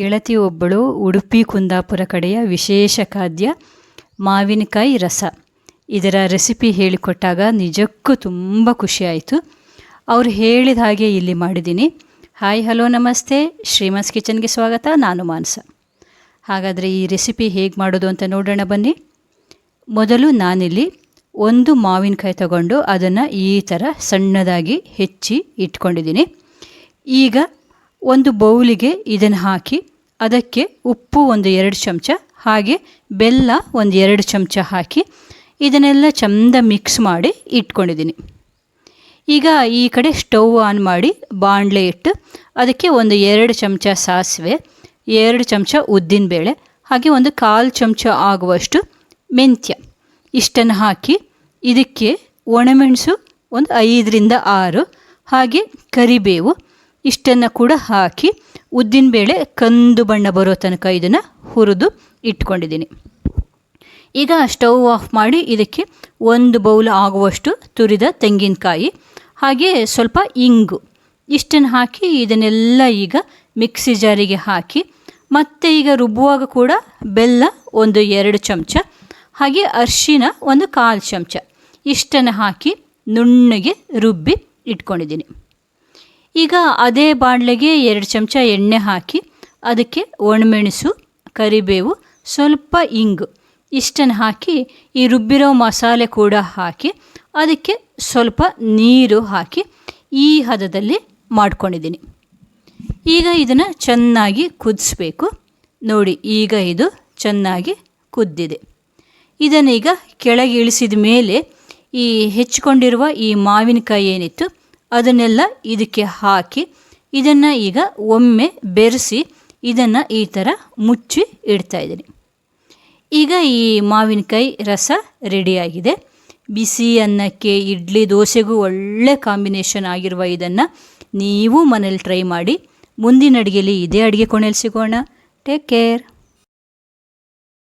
ಗೆಳತಿ ಒಬ್ಬಳು ಉಡುಪಿ ಕುಂದಾಪುರ ಕಡೆಯ ವಿಶೇಷ ಖಾದ್ಯ ಮಾವಿನಕಾಯಿ ರಸ. ಇದರ ರೆಸಿಪಿ ಹೇಳಿಕೊಟ್ಟಾಗ ನಿಜಕ್ಕೂ ತುಂಬ ಖುಷಿಯಾಯಿತು. ಅವರು ಹೇಳಿದ ಹಾಗೆ ಇಲ್ಲಿ ಮಾಡಿದ್ದೀನಿ. ಹಾಯ್, ಹಲೋ, ನಮಸ್ತೆ. ಶ್ರೀಮಸ್ ಕಿಚನ್ಗೆ ಸ್ವಾಗತ. ನಾನು ಮಾನಸ. ಹಾಗಾದರೆ ಈ ರೆಸಿಪಿ ಹೇಗೆ ಮಾಡೋದು ಅಂತ ನೋಡೋಣ ಬನ್ನಿ. ಮೊದಲು ನಾನಿಲ್ಲಿ ಒಂದು ಮಾವಿನಕಾಯಿ ತಗೊಂಡು ಅದನ್ನು ಈ ಥರ ಸಣ್ಣದಾಗಿ ಹೆಚ್ಚಿ ಇಟ್ಕೊಂಡಿದ್ದೀನಿ. ಈಗ ಒಂದು ಬೌಲಿಗೆ ಇದನ್ನು ಹಾಕಿ ಅದಕ್ಕೆ ಉಪ್ಪು ಒಂದು ಎರಡು ಚಮಚ, ಹಾಗೆ ಬೆಲ್ಲ ಒಂದು ಎರಡು ಚಮಚ ಹಾಕಿ ಇದನ್ನೆಲ್ಲ ಚಂದ ಮಿಕ್ಸ್ ಮಾಡಿ ಇಟ್ಕೊಂಡಿದ್ದೀನಿ. ಈಗ ಈ ಕಡೆ ಸ್ಟವ್ ಆನ್ ಮಾಡಿ ಬಾಣಲೆ ಇಟ್ಟು ಅದಕ್ಕೆ ಒಂದು ಎರಡು ಚಮಚ ಸಾಸಿವೆ, ಎರಡು ಚಮಚ ಉದ್ದಿನಬೇಳೆ, ಹಾಗೆ ಒಂದು ಕಾಲು ಚಮಚ ಆಗುವಷ್ಟು ಮೆಂತ್ಯ ಇಷ್ಟನ್ನು ಹಾಕಿ ಇದಕ್ಕೆ ಒಣಮೆಣಸು ಒಂದು ಐದರಿಂದ ಆರು, ಹಾಗೆ ಕರಿಬೇವು ಇಷ್ಟನ್ನು ಕೂಡ ಹಾಕಿ ಉದ್ದಿನಬೇಳೆ ಕಂದು ಬಣ್ಣ ಬರೋ ತನಕ ಇದನ್ನು ಹುರಿದು ಇಟ್ಕೊಂಡಿದ್ದೀನಿ. ಈಗ ಸ್ಟವ್ ಆಫ್ ಮಾಡಿ ಇದಕ್ಕೆ ಒಂದು ಬೌಲ್ ಆಗುವಷ್ಟು ತುರಿದ ತೆಂಗಿನಕಾಯಿ, ಹಾಗೆ ಸ್ವಲ್ಪ ಇಂಗು. ಇಷ್ಟನ್ನು ಹಾಕಿ ಇದನ್ನೆಲ್ಲ ಈಗ ಮಿಕ್ಸಿ ಜಾರಿಗೆ ಹಾಕಿ, ಮತ್ತೆ ಈಗ ರುಬ್ಬುವಾಗ ಕೂಡ ಬೆಲ್ಲ ಒಂದು ಎರಡು ಚಮಚ, ಹಾಗೆ ಅರ್ಶಿನ ಒಂದು ಕಾಲು ಚಮಚ. ಇಷ್ಟನ್ನು ಹಾಕಿ ನುಣ್ಣಗೆ ರುಬ್ಬಿ ಇಟ್ಕೊಂಡಿದ್ದೀನಿ. ಈಗ ಅದೇ ಬಾಣಲೆಗೆ ಎರಡು ಚಮಚ ಎಣ್ಣೆ ಹಾಕಿ ಅದಕ್ಕೆ ಒಣಮೆಣಸು, ಕರಿಬೇವು, ಸ್ವಲ್ಪ ಇಂಗು ಇಷ್ಟನ್ನು ಹಾಕಿ ಈ ರುಬ್ಬಿರೋ ಮಸಾಲೆ ಕೂಡ ಹಾಕಿ ಅದಕ್ಕೆ ಸ್ವಲ್ಪ ನೀರು ಹಾಕಿ ಈ ಹದದಲ್ಲಿ ಮಾಡ್ಕೊಂಡಿದ್ದೀನಿ. ಈಗ ಇದನ್ನು ಚೆನ್ನಾಗಿ ಕುದಿಸ್ಬೇಕು. ನೋಡಿ, ಈಗ ಇದು ಚೆನ್ನಾಗಿ ಕುದ್ದಿದೆ. ಇದನ್ನೀಗ ಕೆಳಗೆ ಇಳಿಸಿದ ಮೇಲೆ ಈ ಹೆಚ್ಚಿಕೊಂಡಿರುವ ಈ ಮಾವಿನಕಾಯಿ ಏನಿತ್ತು ಅದನ್ನೆಲ್ಲ ಇದಕ್ಕೆ ಹಾಕಿ, ಇದನ್ನು ಈಗ ಒಮ್ಮೆ ಬೆರೆಸಿ, ಇದನ್ನು ಈ ಥರ ಮುಚ್ಚಿ ಇಡ್ತಾ ಇದ್ದೀನಿ. ಈಗ ಈ ಮಾವಿನಕಾಯಿ ರಸ ರೆಡಿಯಾಗಿದೆ ಬಿಸಿ ಅನ್ನಕ್ಕೆ, ಇಡ್ಲಿ, ದೋಸೆಗೂ ಒಳ್ಳೆ ಕಾಂಬಿನೇಷನ್ ಆಗಿರುವ ಇದನ್ನು ನೀವು ಮನೇಲಿ ಟ್ರೈ ಮಾಡಿ. ಮುಂದಿನ ಅಡುಗೆಯಲ್ಲಿ ಇದೇ ಅಡುಗೆ ಕೊನೆಯಲ್ಲಿ ಸಿಗೋಣ. Take care